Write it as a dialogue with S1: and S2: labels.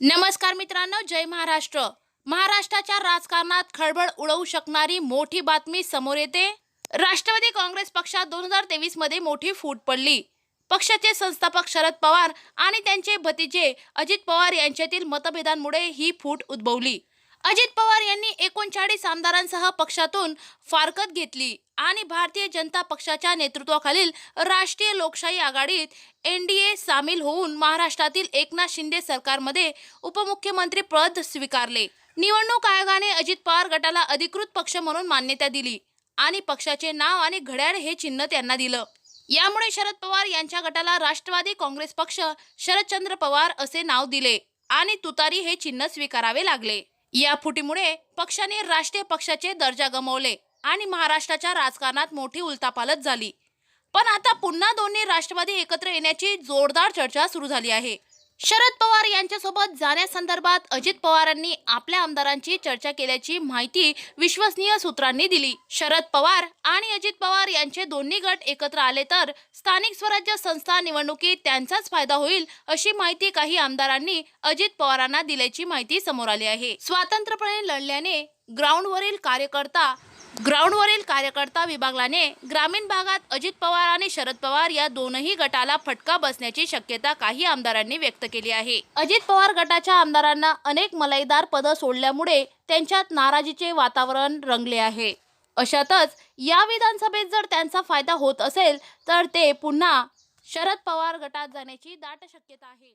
S1: नमस्कार मित्रांनो जय महाराष्ट्र. महाराष्ट्राच्या राजकारणात खळबळ उडवू शकणारी मोठी बातमी समोर येते. राष्ट्रवादी काँग्रेस पक्षात दोन हजार तेवीसमध्ये मोठी फूट पडली. पक्षाचे संस्थापक शरद पवार आणि त्यांचे भतीजे अजित पवार यांच्यातील मतभेदांमुळे ही फूट उद्भवली. अजित पवार यांनी एकोणचाळीस आमदारांसह पक्षातून फारकत घेतली. आणि भारतीय जनता पक्षाच्या नेतृत्वाखालील राष्ट्रीय लोकशाही आघाडीत एन डी ए सामील होऊन महाराष्ट्रातील एकनाथ शिंदे सरकारमध्ये उपमुख्यमंत्री पद स्वीकारले. निवडणूक आयोगाने अजित पवार गटाला अधिकृत पक्ष म्हणून मान्यता दिली आणि पक्षाचे नाव आणि घड्याळ हे चिन्ह त्यांना दिलं. यामुळे शरद पवार यांच्या गटाला राष्ट्रवादी काँग्रेस पक्ष शरदचंद्र पवार असे नाव दिले आणि तुतारी हे चिन्ह स्वीकारावे लागले. या फुटीमुळे पक्षाने राष्ट्रीय पक्षाचे दर्जा गमावले. आणि महाराष्ट्राच्या राजकारणात मोठी उलथापालत झाली. पण आता पुन्हा दोन्ही राष्ट्रवादी एकत्र येण्याची जोरदार चर्चा सुरू झाली आहे. शरद पवार यांच्यासोबत जाण्यासंदर्भात अजित पवारांनी आपल्या आमदारांची चर्चा केल्याची माहिती विश्वसनीय सूत्रांनी दिली. शरद पवार आणि अजित पवार यांचे दोन्ही गट एकत्र आले तर स्थानिक स्वराज्य संस्था निवडणुकीत त्यांचाच फायदा होईल अशी माहिती काही आमदारांनी अजित पवारांना दिल्याची माहिती समोर आली आहे. स्वातंत्र्यपणे लढल्याने ग्राउंडवरील कार्यकर्ता ग्राउंडवरील कार्यकर्ता विभागलाने ग्रामीण भागात अजित पवार आणि शरद पवार या दोनही गटाला फटका बसण्याची शक्यता काही आमदारांनी व्यक्त केली आहे. अजित पवार गटाच्या आमदारांना अनेक मलाईदार पदं सोडल्यामुळे त्यांच्यात नाराजीचे वातावरण रंगले आहे. अशातच या विधानसभेत जर त्यांचा फायदा होत असेल तर ते पुन्हा शरद पवार गटात जाण्याची दाट शक्यता आहे.